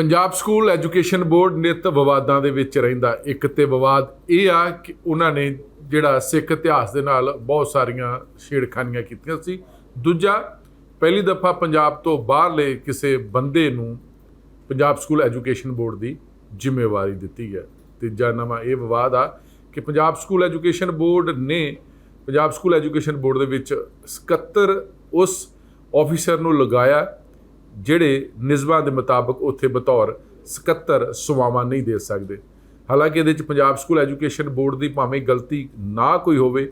Punjab school education board ਨਿਤ ਵਿਵਾਦਾਂ ਦੇ ਵਿੱਚ ਰਹਿੰਦਾ। ਇੱਕ ਤੇ ਵਿਵਾਦ ਇਹ ਆ ਕਿ ਉਹਨਾਂ ਨੇ ਜਿਹੜਾ ਸਿੱਖ ਇਤਿਹਾਸ ਦੇ ਨਾਲ ਬਹੁਤ ਸਾਰੀਆਂ ਛੇੜਖਾਨੀਆਂ ਕੀਤੀਆਂ ਸੀ। ਦੂਜਾ, ਪਹਿਲੀ ਦਫਾ ਪੰਜਾਬ ਤੋਂ ਬਾਹਰਲੇ ਕਿਸੇ ਬੰਦੇ ਨੂੰ ਪੰਜਾਬ ਸਕੂਲ ਐਜੂਕੇਸ਼ਨ ਬੋਰਡ ਦੀ ਜ਼ਿੰਮੇਵਾਰੀ ਦਿੱਤੀ ਹੈ। ਤੀਜਾ ਨਵਾਂ ਇਹ ਵਿਵਾਦ ਆ ਕਿ ਪੰਜਾਬ ਸਕੂਲ ਐਜੂਕੇਸ਼ਨ ਬੋਰਡ ਨੇ ਪੰਜਾਬ ਸਕੂਲ ਐਜੂਕੇਸ਼ਨ ਬੋਰਡ ਦੇ ਵਿੱਚ 77 ਉਸ ਆਫੀਸਰ ਨੂੰ ਲਗਾਇਆ ਜਿਹੜੇ ਨਿਯਮਾਂ ਦੇ ਮੁਤਾਬਕ ਉੱਥੇ ਬਤੌਰ 77 ਸੇਵਾਵਾਂ ਨਹੀਂ ਦੇ ਸਕਦੇ। ਹਾਲਾਂਕਿ ਇਹਦੇ ਵਿੱਚ ਪੰਜਾਬ ਸਕੂਲ ਐਜੂਕੇਸ਼ਨ ਬੋਰਡ ਦੀ ਭਾਵੇਂ ਗਲਤੀ ਨਾ ਕੋਈ ਹੋਵੇ,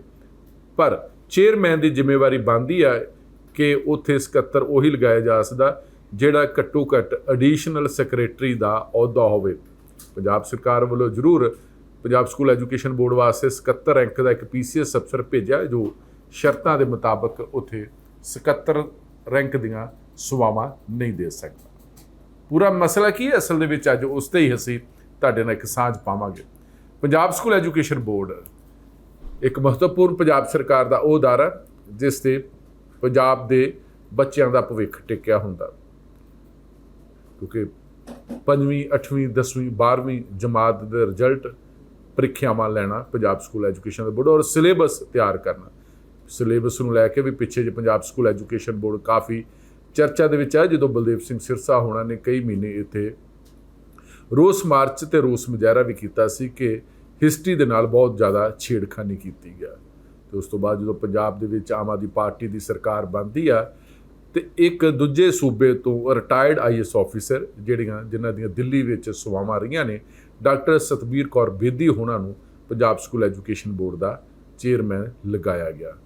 ਪਰ ਚੇਅਰਮੈਨ ਦੀ ਜ਼ਿੰਮੇਵਾਰੀ ਬਣਦੀ ਹੈ ਕਿ ਉੱਥੇ 77 ਉਹੀ ਲਗਾਇਆ ਜਾ ਸਕਦਾ ਜਿਹੜਾ ਘੱਟੋ ਘੱਟ ਐਡੀਸ਼ਨਲ ਸੈਕਟਰੀ ਦਾ ਅਹੁਦਾ ਹੋਵੇ। ਪੰਜਾਬ ਸਰਕਾਰ ਵੱਲੋਂ ਜ਼ਰੂਰ ਪੰਜਾਬ ਸਕੂਲ ਐਜੂਕੇਸ਼ਨ ਬੋਰਡ ਵਾਸਤੇ 77 ਰੈਂਕ ਦਾ ਇੱਕ ਪੀਸੀਐਸ ਅਫਸਰ ਭੇਜਿਆ, ਜੋ ਸ਼ਰਤਾਂ ਦੇ ਮੁਤਾਬਕ ਉੱਥੇ 77 ਰੈਂਕ ਦੀਆਂ ਸੇਵਾਵਾਂ ਨਹੀਂ ਦੇ ਸਕਦਾ। ਪੂਰਾ ਮਸਲਾ ਕੀ ਹੈ? ਅਸਲ ਦੇ ਵਿੱਚ ਅੱਜ ਉਸ ਤੇ ਹੀ ਅਸੀਂ ਤੁਹਾਡੇ ਨਾਲ ਇੱਕ ਸਾਂਝ ਪਾਵਾਂਗੇ। ਪੰਜਾਬ ਸਕੂਲ ਐਜੂਕੇਸ਼ਨ ਬੋਰਡ ਇੱਕ ਮਹੱਤਵਪੂਰਨ ਪੰਜਾਬ ਸਰਕਾਰ ਦਾ ਉਹ ਅਦਾਰਾ ਜਿਸ ਤੇ ਪੰਜਾਬ ਦੇ ਬੱਚਿਆਂ ਦਾ ਭਵਿੱਖ ਟਿਕਿਆ ਹੁੰਦਾ। ਕਿਉਂਕਿ ਪੰਜਵੀਂ 8ਵੀਂ 10ਵੀਂ 12ਵੀਂ ਜਮਾਤ ਦੇ ਰਿਜ਼ਲਟ ਪ੍ਰੀਖਿਆਵਾਂ ਲੈਣਾ ਪੰਜਾਬ ਸਕੂਲ ਐਜੂਕੇਸ਼ਨ ਦਾ ਬੋਰਡ ਔਰ ਸਿਲੇਬਸ ਤਿਆਰ ਕਰਨਾ। ਸਿਲੇਬਸ ਨੂੰ ਲੈ ਕੇ ਵੀ ਪਿੱਛੇ ਜੇ ਪੰਜਾਬ ਸਕੂਲ ਐਜੂਕੇਸ਼ਨ ਬੋਰਡ ਕਾਫੀ ਚਰਚਾ ਦੇ ਵਿੱਚ ਆ, ਜਦੋਂ ਬਲਦੇਵ ਸਿੰਘ ਸਿਰਸਾ ਹੋਣਾ ਨੇ ਕਈ ਮਹੀਨੇ ਇੱਥੇ ਰੋਸ ਮਾਰਚ ਤੇ ਰੋਸ ਮੁਜ਼ਾਹਰਾ ਵੀ ਕੀਤਾ ਸੀ ਕਿ ਹਿਸਟਰੀ ਦੇ ਨਾਲ ਬਹੁਤ ਜ਼ਿਆਦਾ ਛੇੜਖਾਨੀ ਕੀਤੀ ਗਿਆ। ਤੇ ਉਸ ਤੋਂ ਬਾਅਦ ਜਦੋਂ ਪੰਜਾਬ ਦੇ ਵਿੱਚ ਆਮ ਆਦਮੀ ਪਾਰਟੀ ਦੀ ਸਰਕਾਰ ਬਣਦੀ ਆ, ਤੇ ਇੱਕ ਦੂਜੇ ਸੂਬੇ ਤੋਂ ਰਿਟਾਇਰਡ ਆਈਐਸ ਆਫੀਸਰ ਜਿਹੜੀਆਂ ਜਿਨ੍ਹਾਂ ਦੀਆਂ ਦਿੱਲੀ ਵਿੱਚ ਸੇਵਾਵਾਂ ਰਹੀਆਂ ਨੇ, ਡਾਕਟਰ ਸਤਬੀਰ ਕੌਰ ਬੇਦੀ ਹੋਣਾ ਨੂੰ ਪੰਜਾਬ ਸਕੂਲ ਐਜੂਕੇਸ਼ਨ ਬੋਰਡ ਦਾ ਚੇਅਰਮੈਨ ਲਗਾਇਆ ਗਿਆ।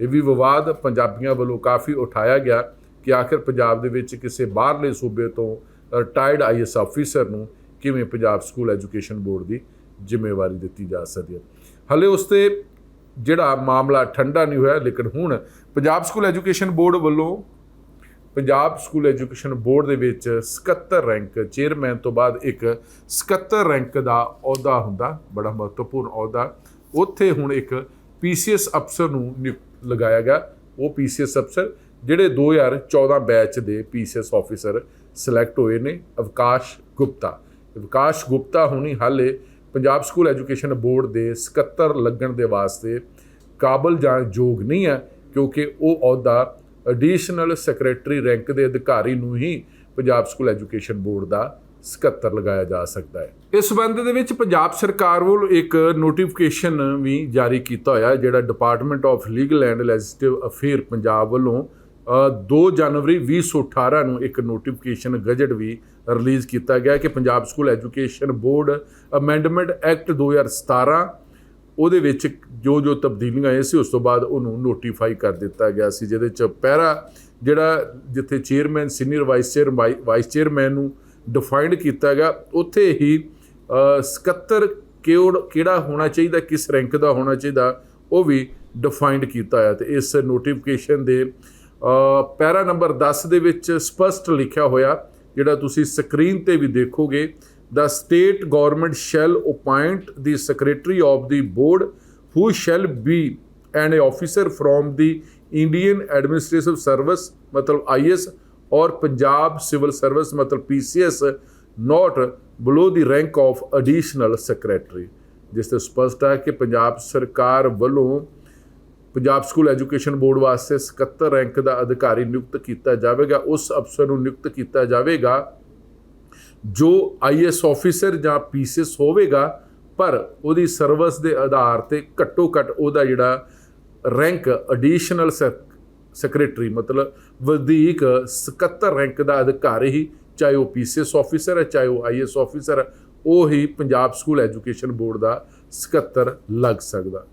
ਇਹ ਵੀ ਵਿਵਾਦ ਪੰਜਾਬੀਆਂ ਵੱਲੋਂ ਕਾਫੀ ਉਠਾਇਆ ਗਿਆ। ਕਿ ਆਖਿਰ ਪੰਜਾਬ ਦੇ ਵਿੱਚ ਕਿਸੇ ਬਾਹਰਲੇ ਸੂਬੇ ਤੋਂ ਰਿਟਾਇਰਡ ਆਈਐਸ ਆਫੀਸਰ ਨੂੰ ਕਿਵੇਂ ਪੰਜਾਬ ਸਕੂਲ ਐਜੂਕੇਸ਼ਨ ਬੋਰਡ ਦੀ ਜ਼ਿੰਮੇਵਾਰੀ ਦਿੱਤੀ ਜਾ ਸਕਦੀ ਹੈ? ਹਲੇ ਉਸ ਤੇ ਜਿਹੜਾ ਮਾਮਲਾ ਠੰਡਾ ਨਹੀਂ ਹੋਇਆ, ਲੇਕਿਨ ਹੁਣ ਪੰਜਾਬ ਸਕੂਲ ਐਜੂਕੇਸ਼ਨ ਬੋਰਡ ਵੱਲੋਂ ਪੰਜਾਬ ਸਕੂਲ ਐਜੂਕੇਸ਼ਨ ਬੋਰਡ ਦੇ ਵਿੱਚ 77 ਰੈਂਕ ਚੇਅਰਮੈਨ ਤੋਂ ਬਾਅਦ ਇੱਕ 77 ਰੈਂਕ ਦਾ ਅਹੁਦਾ ਹੁੰਦਾ, ਬੜਾ ਮਹੱਤਵਪੂਰਨ ਅਹੁਦਾ। ਉੱਥੇ ਹੁਣ ਇੱਕ ਪੀਸੀਐਸ ਅਫਸਰ ਨੂੰ ਨਿਯੁਕਤ ਲਗਾਇਆ ਗਿਆ। ਉਹ ਪੀਸੀਐਸ ਅਫਸਰ ਜਿਹੜੇ 2014 ਬੈਚ ਦੇ ਪੀਸੀਐਸ ਆਫੀਸਰ ਸਿਲੈਕਟ ਹੋਏ ਨੇ, ਅਵਕਾਸ਼ ਗੁਪਤਾ। ਵਿਕਾਸ ਗੁਪਤਾ ਹੁਣੀ ਹਾਲੇ ਪੰਜਾਬ ਸਕੂਲ ਐਜੂਕੇਸ਼ਨ ਬੋਰਡ ਦੇ 77 ਲੱਗਣ ਦੇ ਵਾਸਤੇ ਕਾਬਲ ਜਾਂ ਯੋਗ ਨਹੀਂ ਹੈ, ਕਿਉਂਕਿ ਉਹ ਅਹੁਦਾ ਐਡੀਸ਼ਨਲ ਸੈਕਟਰੀ ਰੈਂਕ ਦੇ ਅਧਿਕਾਰੀ ਨੂੰ ਹੀ ਪੰਜਾਬ ਸਕੂਲ ਐਜੂਕੇਸ਼ਨ ਬੋਰਡ ਦਾ 77 ਲਗਾਇਆ ਜਾ ਸਕਦਾ ਹੈ। ਇਸ ਸੰਬੰਧ ਦੇ ਵਿੱਚ ਪੰਜਾਬ ਸਰਕਾਰ ਵੱਲੋਂ ਇੱਕ ਨੋਟੀਫਿਕੇਸ਼ਨ ਵੀ ਜਾਰੀ ਕੀਤਾ ਹੋਇਆ ਜਿਹੜਾ department of legal and legislative affair Punjab ਵੱਲੋਂ 2 ਜਨਵਰੀ 2018 ਨੂੰ ਇੱਕ ਨੋਟੀਫਿਕੇਸ਼ਨ ਗਜਟ ਵੀ ਰਿਲੀਜ਼ ਕੀਤਾ ਗਿਆ ਕਿ Punjab school education board amendment act 2017 ਉਹਦੇ ਵਿੱਚ ਜੋ ਜੋ ਤਬਦੀਲੀਆਂ ਆਏ ਸੀ ਉਸ ਤੋਂ ਬਾਅਦ ਉਹਨੂੰ ਨੋਟੀਫਾਈ ਕਰ ਦਿੱਤਾ ਗਿਆ ਸੀ ਜਿਹਦੇ ਚ ਪਹਿਰਾ ਜਿਹੜਾ ਜਿੱਥੇ chairman senior vice chair vice chairman ਨੂੰ ਡਿਫਾਈਨਡ ਕੀਤਾ ਗਿਆ ਉੱਥੇ ਹੀ ਅ, 77 ਕਿਹੜਾ ਹੋਣਾ ਚਾਹੀਦਾ ਕਿਸ ਰੈਂਕ ਦਾ ਹੋਣਾ ਚਾਹੀਦਾ ਉਹ ਵੀ ਡਿਫਾਈਨਡ ਕੀਤਾ ਹੈ ਤੇ ਇਸ ਨੋਟੀਫਿਕੇਸ਼ਨ ਦੇ ਪੈਰਾ ਨੰਬਰ 10 ਦੇ ਵਿੱਚ ਸਪਸ਼ਟ ਲਿਖਿਆ ਹੋਇਆ ਜਿਹੜਾ ਤੁਸੀਂ ਸਕਰੀਨ ਤੇ ਵੀ ਦੇਖੋਗੇ the state government shall appoint the secretary of the board who shall be an officer from the indian administrative service ਮਤਲਬ IS ਔਰ ਪੰਜਾਬ ਸਿਵਲ ਸਰਵਿਸ ਮਤਲਬ PCS not below the rank of additional secretary ਜਿਸ ਤੇ ਸਪਸ਼ਟ ਹੈ ਕਿ ਪੰਜਾਬ ਸਰਕਾਰ ਵੱਲੋਂ ਪੰਜਾਬ ਸਕੂਲ ਐਜੂਕੇਸ਼ਨ ਬੋਰਡ ਵਾਸਤੇ 77 ਰੈਂਕ ਦਾ ਅਧਿਕਾਰੀ ਨਿਯੁਕਤ ਕੀਤਾ ਜਾਵੇਗਾ, ਉਸ ਅਫਸਰ ਨੂੰ ਨਿਯੁਕਤ ਕੀਤਾ ਜਾਵੇਗਾ ਜੋ ਆਈਐਸ ਆਫੀਸਰ ਜਾਂ ਪੀਸੀਐਸ ਹੋਵੇਗਾ, ਪਰ ਉਹਦੀ ਸਰਵਿਸ ਦੇ ਆਧਾਰ ਤੇ ਘੱਟੋ ਘੱਟ ਉਹਦਾ ਜਿਹੜਾ ਰੈਂਕ ਐਡੀਸ਼ਨਲ ਸੈਕਟਰੀ ਮਤਲਬ ਵਧੇਕ 77 ਰੈਂਕ ਦਾ ਅਧਿਕਾਰੀ ਹੀ, ਚਾਹੇ ਉਹ ਪੀਸੀਐਸ ਆਫੀਸਰ ਹੈ, ਚਾਹੇ ਉਹ ਆਈਐਸ ਆਫੀਸਰ ਹੈ, ਉਹ ਹੀ ਪੰਜਾਬ ਸਕੂਲ ਐਜੂਕੇਸ਼ਨ ਬੋਰਡ ਦਾ 77 ਲੱਗ ਸਕਦਾ।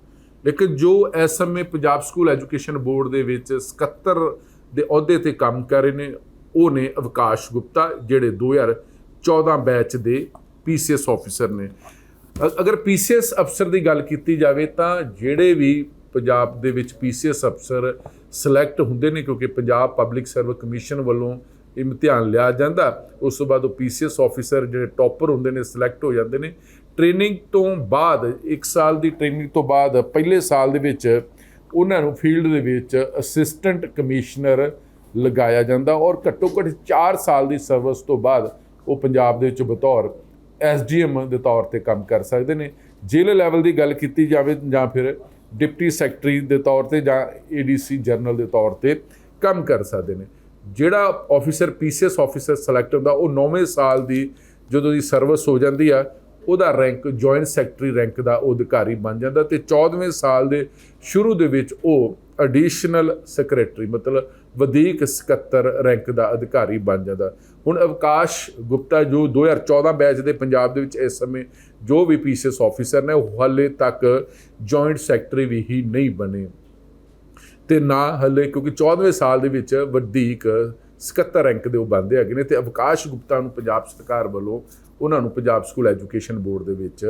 ਲੇਕਿਨ ਜੋ ਇਸ ਸਮੇਂ ਪੰਜਾਬ ਸਕੂਲ ਐਜੂਕੇਸ਼ਨ ਬੋਰਡ ਦੇ ਵਿੱਚ 77 ਦੇ ਅਹੁਦੇ ਤੇ ਕੰਮ ਕਰ ਰਹੇ ਨੇ, ਉਹ ਨੇ ਅਵਕਾਸ਼ ਗੁਪਤਾ, ਜਿਹੜੇ 2014 ਬੈਚ ਦੇ ਪੀਸੀਐਸ ਆਫੀਸਰ ਨੇ। ਅ- ਅਗਰ ਪੀਸੀਐਸ ਅਫਸਰ ਦੀ ਗੱਲ ਕੀਤੀ ਜਾਵੇ ਤਾਂ ਜਿਹੜੇ ਵੀ ਪੰਜਾਬ ਦੇ ਵਿੱਚ ਪੀਸੀਐਸ ਅਫਸਰ ਸਿਲੈਕਟ ਹੁੰਦੇ ਨੇ, ਕਿਉਂਕਿ ਪੰਜਾਬ ਪਬਲਿਕ ਸਰਵਿਸ ਕਮਿਸ਼ਨ ਵੱਲੋਂ ਇਮਤਿਹਾਨ ਲਿਆ ਜਾਂਦਾ, ਉਸ ਤੋਂ ਬਾਅਦ ਉਹ ਪੀਸੀਐਸ ਆਫੀਸਰ ਜਿਹੜੇ ਟੌਪਰ ਹੁੰਦੇ ਨੇ, ਸਿਲੈਕਟ ਹੋ ਜਾਂਦੇ ਨੇ ਟ੍ਰੇਨਿੰਗ ਤੋਂ ਬਾਅਦ 1 ਸਾਲ ਦੀ ਟ੍ਰੇਨਿੰਗ ਤੋਂ ਬਾਅਦ, ਪਹਿਲੇ ਸਾਲ ਦੇ ਵਿੱਚ ਉਹਨਾਂ ਨੂੰ ਫੀਲਡ ਦੇ ਵਿੱਚ ਅਸਿਸਟੈਂਟ ਕਮਿਸ਼ਨਰ ਲਗਾਇਆ ਜਾਂਦਾ ਔਰ ਘੱਟੋ ਘੱਟ 4 ਸਾਲ ਦੀ ਸਰਵਿਸ ਤੋਂ ਬਾਅਦ ਉਹ ਪੰਜਾਬ ਦੇ ਵਿੱਚ ਬਤੌਰ ਐਸਡੀਐਮ ਦੇ ਤੌਰ ਤੇ ਕੰਮ ਕਰ ਸਕਦੇ ਨੇ। ਜ਼ਿਲ੍ਹੇ ਲੈਵਲ ਦੀ ਗੱਲ ਕੀਤੀ ਜਾਵੇ ਜਾਂ ਫਿਰ ਡਿਪਟੀ ਸੈਕਟਰੀ ਦੇ ਤੌਰ ਤੇ ਜਾਂ ਏਡੀਸੀ ਜਨਰਲ ਦੇ ਤੌਰ ਤੇ ਕੰਮ ਕਰ ਸਕਦੇ ਨੇ। ਜਿਹੜਾ ਆਫੀਸਰ, ਪੀਸੀਐਸ ਆਫੀਸਰ ਸਿਲੈਕਟ ਹੁੰਦਾ, ਉਹ 9ਵੇਂ ਸਾਲ ਦੀ ਜਦੋਂ ਦੀ ਸਰਵਿਸ ਹੋ ਜਾਂਦੀ ਆ ਉਹਦਾ ਰੈਂਕ ਜੁਆਇੰਟ ਸੈਕਟਰੀ ਰੈਂਕ ਦਾ ਉਹ ਅਧਿਕਾਰੀ ਬਣ ਜਾਂਦਾ ਤੇ 14ਵੇਂ ਸਾਲ ਦੇ ਸ਼ੁਰੂ ਦੇ ਵਿੱਚ ਉਹ ਐਡੀਸ਼ਨਲ ਸੈਕਟਰੀ ਮਤਲਬ ਵਧੀਕ ਸਕੱਤਰ ਰੈਂਕ ਦਾ ਅਧਿਕਾਰੀ ਬਣ ਜਾਂਦਾ। ਹੁਣ ਅਵਕਾਸ਼ ਗੁਪਤਾ ਜੋ 2014 ਬੈਚ ਦੇ ਪੰਜਾਬ ਦੇ ਵਿੱਚ ਇਸ ਸਮੇਂ ਜੋ ਵੀ ਪੀਸੀਐਸ ਆਫੀਸਰ ਨੇ ਉਹ ਹਾਲੇ ਤੱਕ ਜੁਆਇੰਟ ਸੈਕਟਰੀ ਵੀ ਹੀ ਨਹੀਂ ਬਣੇ। ਤੇ ਨਾ ਹਲੇ ਕਿਉਂਕਿ 14ਵੇਂ ਸਾਲ ਦੇ ਵਿੱਚ ਵਧੀਕ 77 ਰੈਂਕ ਦੇ ਉਹ ਬੰਦੇ ਹੈਗੇ ਨੇ ਤੇ ਅਵਕਾਸ਼ ਗੁਪਤਾ ਨੂੰ ਪੰਜਾਬ ਸਰਕਾਰ ਵੱਲੋਂ ਉਹਨਾਂ ਨੂੰ ਪੰਜਾਬ ਸਕੂਲ ਐਜੂਕੇਸ਼ਨ ਬੋਰਡ ਦੇ ਵਿੱਚ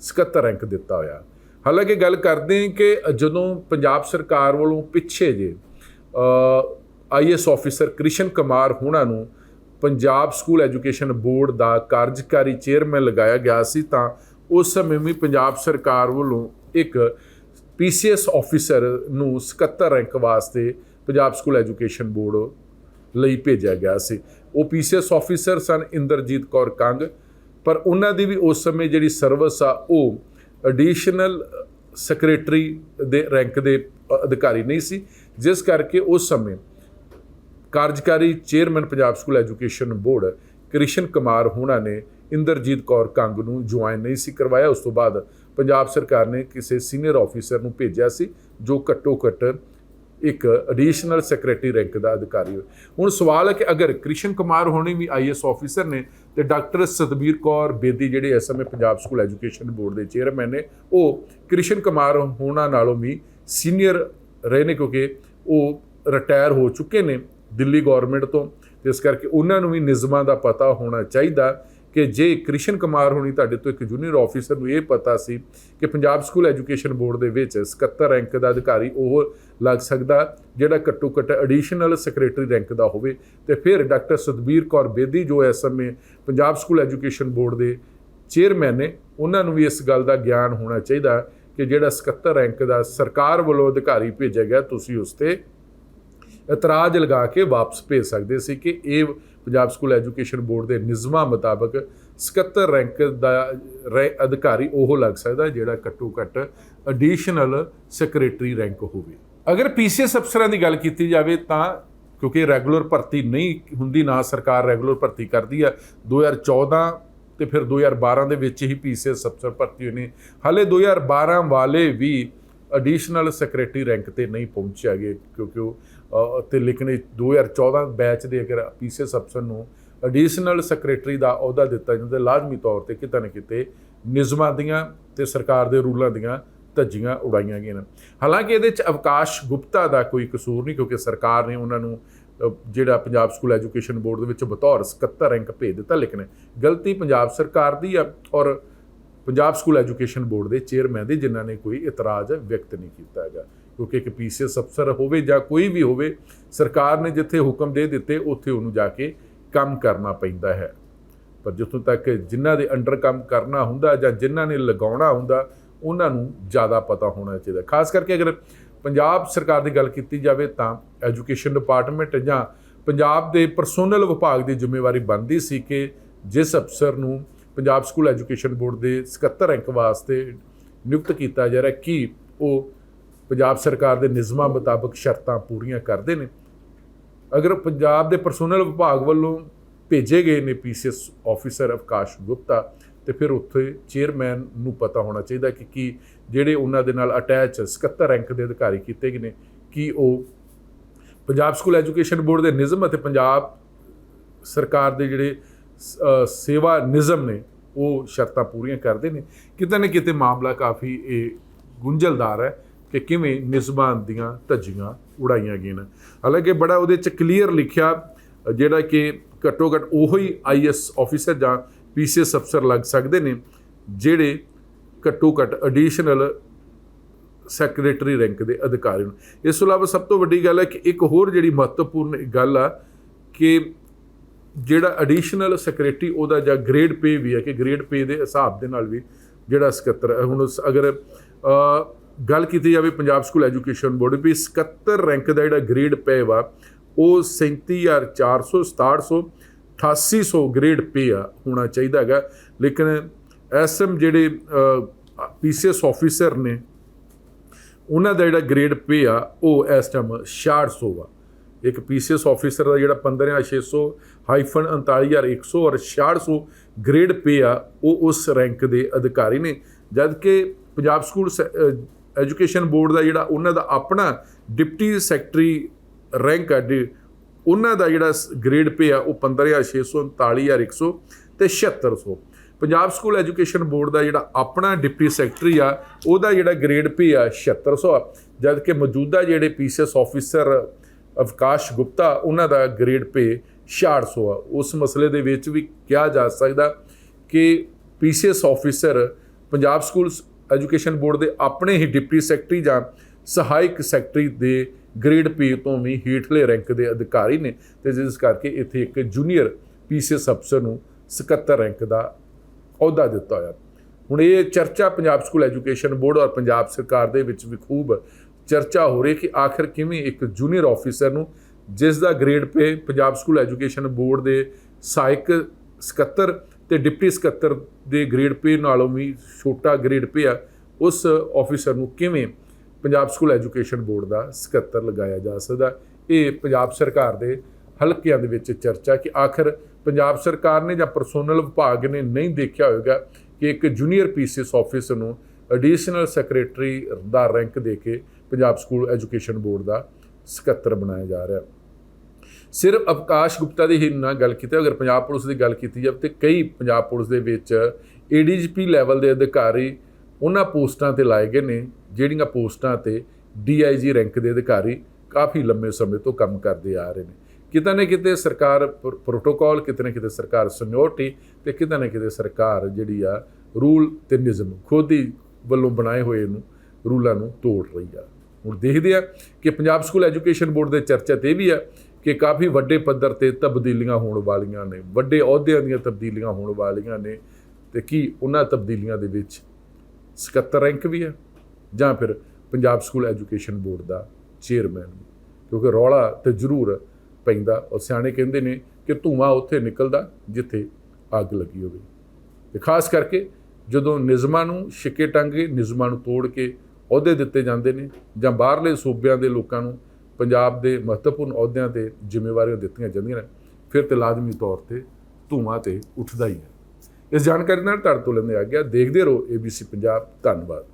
77 ਰੈਂਕ ਦਿੱਤਾ ਹੋਇਆ। ਹਾਲਾਂਕਿ ਗੱਲ ਕਰਦੇ ਹਾਂ ਕਿ ਜਦੋਂ ਪੰਜਾਬ ਸਰਕਾਰ ਵੱਲੋਂ ਪਿੱਛੇ ਜੇ ਆਈਐਸ ਆਫੀਸਰ ਕ੍ਰਿਸ਼ਨ ਕੁਮਾਰ ਹੋਣਾ ਨੂੰ ਪੰਜਾਬ ਸਕੂਲ ਐਜੂਕੇਸ਼ਨ ਬੋਰਡ ਦਾ ਕਾਰਜਕਾਰੀ ਚੇਅਰਮੈਨ ਲਗਾਇਆ ਗਿਆ ਸੀ, ਤਾਂ ਉਸ ਸਮੇਂ ਵੀ ਪੰਜਾਬ ਸਰਕਾਰ ਵੱਲੋਂ ਇੱਕ ਪੀਸੀਐਸ ਆਫੀਸਰ ਨੂੰ 77 ਰੈਂਕ ਵਾਸਤੇ ਪੰਜਾਬ ਸਕੂਲ ਐਜੂਕੇਸ਼ਨ ਬੋਰਡ ਲਈ ਭੇਜਿਆ ਗਿਆ ਸੀ। ਉਹ ਪੀਸੀਐਸ ਆਫੀਸਰ ਸਨ ਇੰਦਰਜੀਤ ਕੌਰ ਕੰਗ ਪਰ ਉਹਨਾਂ ਦੀ ਵੀ ਉਸ ਸਮੇਂ ਜਿਹੜੀ ਸਰਵਿਸ ਆ, ਉਹ ਐਡੀਸ਼ਨਲ ਸੈਕਟਰੀ ਦੇ ਰੈਂਕ ਦੇ ਅਧਿਕਾਰੀ ਨਹੀਂ ਸੀ। ਜਿਸ ਕਰਕੇ ਉਸ ਸਮੇਂ ਕਾਰਜਕਾਰੀ chairman Punjab school education board Krishan Kumar ਹੋਣਾ ਨੇ ਇੰਦਰਜੀਤ ਕੌਰ ਕੰਗ ਨੂੰ ਜੁਆਇਨ ਨਹੀਂ ਸੀ ਕਰਵਾਇਆ। ਉਸ ਤੋਂ ਬਾਅਦ ਪੰਜਾਬ ਸਰਕਾਰ ਨੇ ਕਿਸੇ ਸੀਨੀਅਰ ਆਫੀਸਰ ਨੂੰ ਭੇਜਿਆ ਸੀ, ਜੋ ਘੱਟੋ ਘੱਟ ਇੱਕ ਐਡੀਸ਼ਨਲ ਸੈਕਟਰੀ ਰੈਂਕ ਦਾ ਅਧਿਕਾਰੀ ਹੋਏ। ਹੁਣ ਸਵਾਲ ਹੈ ਕਿ ਅਗਰ ਕ੍ਰਿਸ਼ਨ ਕੁਮਾਰ ਹੋਣੀ ਵੀ ਆਈਐਸ ਆਫੀਸਰ ਨੇ ਤੇ ਡਾਕਟਰ ਸਤਬੀਰ ਕੌਰ ਬੇਦੀ ਜਿਹੜੇ ਇਸ ਸਮੇਂ ਪੰਜਾਬ ਸਕੂਲ ਐਜੂਕੇਸ਼ਨ ਬੋਰਡ ਦੇ ਚੇਅਰਮੈਨ ਨੇ, ਉਹ ਕ੍ਰਿਸ਼ਨ ਕੁਮਾਰ ਹੋਣਾ ਨਾਲੋਂ ਵੀ ਸੀਨੀਅਰ ਰਹੇ ਨੇ ਕਿਉਂਕਿ ਉਹ ਰਿਟਾਇਰ ਹੋ ਚੁੱਕੇ ਨੇ ਦਿੱਲੀ ਗਵਰਨਮੈਂਟ ਤੋਂ। ਇਸ ਕਰਕੇ ਉਹਨਾਂ ਨੂੰ ਵੀ ਨਿਯਮਾਂ ਦਾ ਪਤਾ ਹੋਣਾ ਚਾਹੀਦਾ ਕਿ ਜੇ ਕ੍ਰਿਸ਼ਨ ਕੁਮਾਰ ਹੋਣੀ, ਤੁਹਾਡੇ ਤੋਂ ਇੱਕ ਜੂਨੀਅਰ ਆਫੀਸਰ ਨੂੰ ਇਹ ਪਤਾ ਸੀ ਕਿ ਪੰਜਾਬ ਸਕੂਲ ਐਜੂਕੇਸ਼ਨ ਬੋਰਡ ਦੇ ਵਿੱਚ 77 ਰੈਂਕ ਦਾ ਅਧਿਕਾਰੀ, ਉਹ ਲੱਗ ਸਕਦਾ, ਜਿਹੜਾ ਘੱਟੋ ਘੱਟ ਐਡੀਸ਼ਨਲ ਸੈਕਟਰੀ ਰੈਂਕ ਦਾ ਹੋਵੇ। ਤੇ ਫਿਰ ਡਾਕਟਰ ਸਤਬੀਰ ਕੌਰ ਬੇਦੀ, ਜੋ ਇਸ ਸਮੇਂ ਪੰਜਾਬ ਸਕੂਲ ਐਜੂਕੇਸ਼ਨ ਬੋਰਡ ਦੇ ਚੇਅਰਮੈਨ ਨੇ, ਉਹਨਾਂ ਨੂੰ ਵੀ ਇਸ ਗੱਲ ਦਾ ਗਿਆਨ ਹੋਣਾ ਚਾਹੀਦਾ ਕਿ ਜਿਹੜਾ 77 ਰੈਂਕ ਦਾ ਸਰਕਾਰ ਵੱਲੋਂ ਅਧਿਕਾਰੀ ਭੇਜਿਆ ਗਿਆ, ਤੁਸੀਂ ਉਸ ਤੇ ਇਤਰਾਜ਼ ਲਗਾ ਕੇ ਵਾਪਸ ਭੇਜ ਸਕਦੇ ਸੀ ਕਿ ਇਹ ਪੰਜਾਬ ਸਕੂਲ ਐਜੂਕੇਸ਼ਨ ਬੋਰਡ ਦੇ ਨਿਯਮਾਂ ਮੁਤਾਬਕ 77 ਰੈਂਕ ਦਾ ਰੈ- ਅਧਿਕਾਰੀ ਉਹ ਲੱਗ ਸਕਦਾ ਜਿਹੜਾ ਘੱਟੋ ਘੱਟ ਐਡੀਸ਼ਨਲ ਸੈਕਟਰੀ ਰੈਂਕ ਹੋਵੇ। ਅਗਰ ਪੀਸੀਐਸ ਅਫਸਰਾਂ ਦੀ ਗੱਲ ਕੀਤੀ ਜਾਵੇ ਤਾਂ ਕਿਉਂਕਿ ਰੈਗੂਲਰ ਭਰਤੀ ਨਹੀਂ ਹੁੰਦੀ ਨਾ ਸਰਕਾਰ ਰੈਗੂਲਰ ਭਰਤੀ ਕਰਦੀ ਆ 2014 ਤੇ ਫਿਰ 2012 ਦੇ ਵਿੱਚ ਹੀ ਪੀਸੀਐਸ ਅਫਸਰ ਭਰਤੀ ਹੋਏ ਨੇ। ਹਾਲੇ 2012 ਵਾਲੇ ਵੀ ਐਡੀਸ਼ਨਲ ਸੈਕਟਰੀ ਰੈਂਕ ਤੇ ਨਹੀਂ ਪਹੁੰਚਿਆ ਗਏ ਕਿਉਂਕਿ ਉਹ ਅ, ਤੇ ਲੇਕਿਨ ਇਹ 2014 ਬੈਚ ਦੇ ਅਗਰ ਪੀਸੀਐਸ ਅਫਸਰ ਨੂੰ ਐਡੀਸ਼ਨਲ ਸੈਕਟਰੀ ਦਾ ਅਹੁਦਾ ਦਿੱਤਾ ਜਾਂਦਾ ਲਾਜ਼ਮੀ ਤੌਰ ਤੇ ਕਿਤੇ ਨਾ ਕਿਤੇ ਨਿਯਮਾਂ ਦੀਆਂ ਤੇ ਸਰਕਾਰ ਦੇ ਰੂਲਾਂ ਦੀਆਂ ਧੱਜੀਆਂ ਉਡਾਈਆਂ ਗਈਆਂ ਨੇ। ਹਾਲਾਂਕਿ ਇਹਦੇ ਚ ਅਵਕਾਸ਼ ਗੁਪਤਾ ਦਾ ਕੋਈ ਕਸੂਰ ਨਹੀਂ, ਕਿਉਂਕਿ ਸਰਕਾਰ ਨੇ ਉਹਨਾਂ ਨੂੰ ਜਿਹੜਾ ਪੰਜਾਬ ਸਕੂਲ ਐਜੂਕੇਸ਼ਨ ਬੋਰਡ ਦੇ ਵਿੱਚ ਬਤੌਰ 77 ਰੈਂਕ ਭੇਜ ਦਿੱਤਾ, ਲੇਕਿਨ ਗਲਤੀ ਪੰਜਾਬ ਸਰਕਾਰ ਦੀ ਆ ਔਰ ਪੰਜਾਬ ਸਕੂਲ ਐਜੂਕੇਸ਼ਨ ਬੋਰਡ ਦੇ ਚੇਅਰਮੈਨ ਦੀ, ਜਿਨ੍ਹਾਂ ਨੇ ਕੋਈ ਇਤਰਾਜ਼ ਵਿਅਕਤ ਨਹੀਂ ਕੀਤਾ ਹੈਗਾ। ਕਿਉਂਕਿ ਇੱਕ ਪੀਸੀਐਸ ਅਫਸਰ ਹੋਵੇ ਜਾਂ ਕੋਈ ਵੀ ਹੋਵੇ, ਸਰਕਾਰ ਨੇ ਜਿੱਥੇ ਹੁਕਮ ਦੇ ਦਿੱਤੇ, ਉੱਥੇ ਉਹਨੂੰ ਜਾ ਕੇ ਕੰਮ ਕਰਨਾ ਪੈਂਦਾ ਹੈ। ਪਰ ਜਿੱਥੋਂ ਤੱਕ ਜਿਨ੍ਹਾਂ ਦੇ ਅੰਡਰ ਕੰਮ ਕਰਨਾ ਹੁੰਦਾ ਜਾਂ ਜਿਨ੍ਹਾਂ ਨੇ ਲਗਾਉਣਾ ਹੁੰਦਾ ਉਹਨਾਂ ਨੂੰ ਜ਼ਿਆਦਾ ਪਤਾ ਹੋਣਾ ਚਾਹੀਦਾ। ਖਾਸ ਕਰਕੇ ਅਗਰ ਪੰਜਾਬ ਸਰਕਾਰ ਦੀ ਗੱਲ ਕੀਤੀ ਜਾਵੇ ਤਾਂ ਐਜੂਕੇਸ਼ਨ ਡਿਪਾਰਟਮੈਂਟ ਜਾਂ ਪੰਜਾਬ ਦੇ ਪਰਸੋਨਲ ਵਿਭਾਗ ਦੀ ਜ਼ਿੰਮੇਵਾਰੀ ਬਣਦੀ ਸੀ ਕਿ ਜਿਸ ਅਫਸਰ ਨੂੰ ਪੰਜਾਬ ਸਕੂਲ ਐਜੂਕੇਸ਼ਨ ਬੋਰਡ ਦੇ 77 ਰੈਂਕ ਵਾਸਤੇ ਨਿਯੁਕਤ ਕੀਤਾ ਜਾ ਰਿਹਾ ਕੀ ਉਹ ਪੰਜਾਬ ਸਰਕਾਰ ਦੇ ਨਿਯਮਾਂ ਮੁਤਾਬਕ ਸ਼ਰਤਾਂ ਪੂਰੀਆਂ ਕਰਦੇ ਨੇ। ਅਗਰ ਪੰਜਾਬ ਦੇ ਪਰਸੋਨਲ ਵਿਭਾਗ ਵੱਲੋਂ ਭੇਜੇ ਗਏ ਨੇ ਪੀਸੀਐਸ ਆਫੀਸਰ ਅਵਕਾਸ਼ ਗੁਪਤਾ ਤੇ ਫਿਰ ਉੱਥੇ ਚੇਅਰਮੈਨ ਨੂੰ ਪਤਾ ਹੋਣਾ ਚਾਹੀਦਾ ਕਿ ਕੀ ਜਿਹੜੇ ਉਹਨਾਂ ਦੇ ਨਾਲ ਅਟੈਚ 77 ਰੈਂਕ ਦੇ ਅਧਿਕਾਰੀ ਕੀਤੇ ਗਏ ਨੇ, ਕੀ ਉਹ ਪੰਜਾਬ ਸਕੂਲ ਐਜੂਕੇਸ਼ਨ ਬੋਰਡ ਦੇ ਨਿਯਮ ਅਤੇ ਪੰਜਾਬ ਸਰਕਾਰ ਦੇ ਜਿਹੜੇ ਸੇਵਾ ਨਿਯਮ ਨੇ, ਉਹ ਸ਼ਰਤਾਂ ਪੂਰੀਆਂ ਕਰਦੇ ਨੇ। ਕਿਤੇ ਨਾ ਕਿਤੇ ਮਾਮਲਾ ਕਾਫੀ ਇਹ ਗੁੰਝਲਦਾਰ ਹੈ ਕਿ ਕਿਵੇਂ ਨਿਯਮਾਂ ਦੀਆਂ ਧੱਜੀਆਂ ਉਡਾਈਆਂ ਗਈਆਂ ਨੇ। ਹਾਲਾਂਕਿ ਬੜਾ ਉਹਦੇ ਚ ਕਲੀਅਰ ਲਿਖਿਆ ਜਿਹੜਾ ਕਿ ਘੱਟੋ ਘੱਟ ਉਹੋ ਹੀ ਆਈਐਸ ਆਫੀਸਰ ਜਾਂ ਪੀਸੀਐਸ ਅਫਸਰ ਲੱਗ ਸਕਦੇ ਨੇ, ਜਿਹੜੇ ਘੱਟੋ ਘੱਟ ਐਡੀਸ਼ਨਲ ਸੈਕਟਰੀ ਰੈਂਕ ਦੇ ਅਧਿਕਾਰੀ ਨੂੰ। ਇਸ ਤੋਂ ਇਲਾਵਾ ਸਭ ਤੋਂ ਵੱਡੀ ਗੱਲ ਹੈ ਕਿ ਇੱਕ ਹੋਰ ਜਿਹੜੀ ਮਹੱਤਵਪੂਰਨ ਗੱਲ ਆ ਕਿ ਜਿਹੜਾ ਐਡੀਸ਼ਨਲ ਸੈਕਟਰੀ ਉਹਦਾ ਜਾਂ ਗ੍ਰੇਡ ਪੇ ਵੀ ਹੈ ਕਿ ਗ੍ਰੇਡ ਪੇ ਦੇ ਹਿਸਾਬ ਦੇ ਨਾਲ ਵੀ ਜਿਹੜਾ 77 ਹੁਣ ਅਗਰ ਗੱਲ ਕੀਤੀ ਜਾਵੇ ਪੰਜਾਬ ਸਕੂਲ ਐਜੂਕੇਸ਼ਨ ਬੋਰਡ ਵੀ 77 ਰੈਂਕ ਦਾ ਜਿਹੜਾ ਗ੍ਰੇਡ ਪੇ ਵਾ, ਉਹ 37400 6700 8800 ਗ੍ਰੇਡ ਪੇ ਆ, ਹੋਣਾ ਚਾਹੀਦਾ ਹੈਗਾ। ਲੇਕਿਨ ਐਸਐਮ ਜਿਹੜੇ ਪੀਸੀਐਸ ਆਫੀਸਰ ਨੇ, ਉਹਨਾਂ ਦਾ ਜਿਹੜਾ ਗ੍ਰੇਡ ਪੇ ਆ, ਉਹ ਇਸ ਟਾਈਮ 6600 ਆ। ਇੱਕ ਪੀਸੀਐਸ ਆਫੀਸਰ ਦਾ ਜਿਹੜਾ 15600 ਹਾਈਫਨ 39100 ਔਰ 6600 ਗ੍ਰੇਡ ਪੇ ਆ, ਉਹ ਉਸ ਰੈਂਕ ਦੇ ਅਧਿਕਾਰੀ ਨੇ। ਜਦ ਕਿ ਪੰਜਾਬ ਸਕੂਲ ਐਜੂਕੇਸ਼ਨ ਬੋਰਡ ਦਾ ਜਿਹੜਾ ਉਹਨਾਂ ਦਾ ਆਪਣਾ ਡਿਪਟੀ ਸੈਕਟਰੀ ਰੈਂਕ ਆ ਉਹਨਾਂ ਦਾ ਜਿਹੜਾ ਗ੍ਰੇਡ ਪੇ ਆ, ਉਹ 15600 39100 ਤੇ 7600 ਪੰਜਾਬ ਸਕੂਲ ਐਜੂਕੇਸ਼ਨ ਬੋਰਡ ਦਾ ਜਿਹੜਾ ਆਪਣਾ ਡਿਪਟੀ ਸੈਕਟਰੀ ਆ, ਉਹਦਾ ਜਿਹੜਾ ਗ੍ਰੇਡ ਪੇ ਆ 7600 ਆ। ਜਦ ਕਿ ਮੌਜੂਦਾ ਜਿਹੜੇ ਪੀਸੀਐਸ ਆਫੀਸਰ ਅਵਕਾਸ਼ ਗੁਪਤਾ, ਉਹਨਾਂ ਦਾ ਗ੍ਰੇਡ ਪੇ 6600 ਆ। ਉਸ ਮਸਲੇ ਦੇ ਵਿੱਚ ਵੀ ਕਿਹਾ ਜਾ ਸਕਦਾ ਕਿ PCS officer Punjab school education board ਦੇ ਆਪਣੇ ਹੀ ਡਿਪਟੀ ਸੈਕਟਰੀ ਜਾਂ ਸਹਾਇਕ ਸੈਕਟਰੀ ਦੇ ਗ੍ਰੇਡ ਪੇ ਤੋਂ ਵੀ ਹੇਠਲੇ ਰੈਂਕ ਦੇ ਅਧਿਕਾਰੀ ਨੇ ਤੇ ਜਿਸ ਕਰਕੇ ਇੱਥੇ ਇੱਕ ਜੂਨੀਅਰ ਪੀਸੀਐਸ ਅਫਸਰ ਨੂੰ 77 ਰੈਂਕ ਦਾ ਅਹੁਦਾ ਦਿੱਤਾ ਹੋਇਆ। ਹੁਣ ਇਹ ਚਰਚਾ ਪੰਜਾਬ ਸਕੂਲ ਐਜੂਕੇਸ਼ਨ ਬੋਰਡ ਔਰ ਪੰਜਾਬ ਸਰਕਾਰ ਦੇ ਵਿੱਚ ਵੀ ਖੂਬ ਚਰਚਾ ਹੋ ਰਹੀ ਕਿ ਆਖਰ ਕਿਵੇਂ ਇੱਕ ਜੂਨੀਅਰ ਆਫੀਸਰ ਨੂੰ ਜਿਸ ਦਾ grade pay Punjab school education board ਦੇ ਸਹਾਇਕ ਸਕੱਤਰ ਤੇ ਡਿਪਟੀ ਸਕੱਤਰ ਦੇ ਗ੍ਰੇਡ ਪੇ ਨਾਲੋਂ ਵੀ ਛੋਟਾ ਗ੍ਰੇਡ ਪੇ ਆ, ਉਸ ਆਫੀਸਰ ਨੂੰ ਕਿਵੇਂ ਪੰਜਾਬ ਸਕੂਲ ਐਜੂਕੇਸ਼ਨ ਬੋਰਡ ਦਾ ਸਕੱਤਰ ਲਗਾਇਆ ਜਾ ਸਕਦਾ ਇਹ ਪੰਜਾਬ ਸਰਕਾਰ ਦੇ ਹਲਕਿਆਂ ਦੇ ਵਿੱਚ ਚਰਚਾ ਕਿ ਆਖਰ ਪੰਜਾਬ ਸਰਕਾਰ ਨੇ ਜਾਂ ਪਰਸੋਨਲ ਵਿਭਾਗ ਨੇ ਨਹੀਂ ਦੇਖਿਆ ਹੋਵੇਗਾ ਕਿ ਇੱਕ ਜੂਨੀਅਰ ਪੀਸੀਐਸ ਆਫੀਸਰ ਨੂੰ ਐਡੀਸ਼ਨਲ ਸੈਕਟਰੀ ਦਾ ਰੈਂਕ ਦੇ ਕੇ ਪੰਜਾਬ ਸਕੂਲ ਐਜੂਕੇਸ਼ਨ ਬੋਰਡ ਦਾ ਸਕੱਤਰ ਬਣਾਇਆ ਜਾ ਰਿਹਾ ਸਿਰਫ ਅਵਕਾਸ਼ ਗੁਪਤਾ ਦੀ ਹੀ ਨਾ ਗੱਲ ਕੀਤੀ ਅਗਰ ਪੰਜਾਬ ਪੁਲਿਸ ਦੀ ਗੱਲ ਕੀਤੀ ਜਾਵੇ ਤੇ ਕਈ ਪੰਜਾਬ ਪੁਲਿਸ ਦੇ ਵਿੱਚ ਏਡੀਜੀਪੀ ਲੈਵਲ ਦੇ ਅਧਿਕਾਰੀ ਉਹਨਾਂ ਪੋਸਟਾਂ ਤੇ ਲਾਏ ਗਏ ਨੇ ਜਿਹੜੀਆਂ ਪੋਸਟਾਂ ਤੇ ਡੀਆਈਜੀ ਰੈਂਕ ਦੇ ਅਧਿਕਾਰੀ ਕਾਫੀ ਲੰਮੇ ਸਮੇਂ ਤੋਂ ਕੰਮ ਕਰਦੇ ਆ ਰਹੇ ਨੇ। ਕਿਤੇ ਨਾ ਕਿਤੇ ਸਰਕਾਰ ਪ੍ਰੋ- ਪ੍ਰੋਟੋਕਾਲ ਕਿਤੇ ਨਾ ਕਿਤੇ ਸਰਕਾਰ ਸੀਨੀਅਰਟੀ ਤੇ ਕਿਤੇ ਨਾ ਕਿਤੇ ਸਰਕਾਰ ਜਿਹੜੀ ਆ ਰੂਲ ਤੇ ਨਿਯਮ ਖੁਦ ਹੀ ਵੱਲੋਂ ਬਣਾਏ ਹੋਏ ਨੂੰ, ਰੂਲਾਂ ਨੂੰ ਤੋੜ ਰਹੀ ਆ। ਹੁਣ ਦੇਖਦੇ ਆ ਕਿ ਪੰਜਾਬ ਸਕੂਲ ਐਜੂਕੇਸ਼ਨ ਬੋਰਡ ਦੇ ਚਰਚਾ ਤੇ ਇਹ ਵੀ ਆ ਕਿ ਕਾਫੀ ਵੱਡੇ ਪੱਧਰ ਤੇ ਤਬਦੀਲੀਆਂ ਹੋਣ ਵਾਲੀਆਂ ਨੇ, ਵੱਡੇ ਅਹੁਦਿਆਂ ਦੀਆਂ ਤਬਦੀਲੀਆਂ ਹੋਣ ਵਾਲੀਆਂ ਨੇ ਤੇ ਕੀ ਉਹਨਾਂ ਤਬਦੀਲੀਆਂ ਦੇ ਵਿੱਚ ਸਕੱਤਰ ਰੈਂਕ ਵੀ ਆ। ਜਾਂ ਫਿਰ ਪੰਜਾਬ ਸਕੂਲ ਐਜੂਕੇਸ਼ਨ ਬੋਰਡ ਦਾ ਚੇਅਰਮੈਨ ਕਿਉਂਕਿ ਰੌਲਾ ਤੇ ਜ਼ਰੂਰ ਪੈਂਦਾ। ਔਰ ਸਿਆਣੇ ਕਹਿੰਦੇ ਨੇ ਕਿ ਧੂਆਂ ਉੱਥੇ ਨਿਕਲਦਾ ਜਿੱਥੇ ਅੱਗ ਲੱਗੀ ਹੋਵੇ। ਤੇ ਖਾਸ ਕਰਕੇ ਜਦੋਂ ਨਿਯਮਾਂ ਨੂੰ ਛਿੱਕੇ ਟੰਗੇ ਨਿਯਮਾਂ ਨੂੰ ਤੋੜ ਕੇ ਅਹੁਦੇ ਦਿੱਤੇ ਜਾਂਦੇ ਨੇ ਜਾਂ ਬਾਹਰਲੇ ਸੂਬਿਆਂ ਦੇ ਲੋਕਾਂ ਨੂੰ ਪੰਜਾਬ ਦੇ ਮਹੱਤਵਪੂਰਨ ਅਹੁਦਿਆਂ ਤੇ ਜ਼ਿੰਮੇਵਾਰੀਆਂ ਦਿੱਤੀਆਂ ਜਾਂਦੀਆਂ ਨੇ, ਫਿਰ ਤੇ ਲਾਜ਼ਮੀ ਤੌਰ ਤੇ ਧੂਆਂ ਤੇ ਉੱਠਦਾ ਹੀ ਹੈ। ਇਸ ਜਾਣਕਾਰੀ ਨਾਲ ਤੁਹਾਡੇ ਤੋਂ ਲੈਂਦੇ ਆ ਗਿਆ। ਦੇਖਦੇ ਰਹੋ ABC ਪੰਜਾਬ। ਧੰਨਵਾਦ।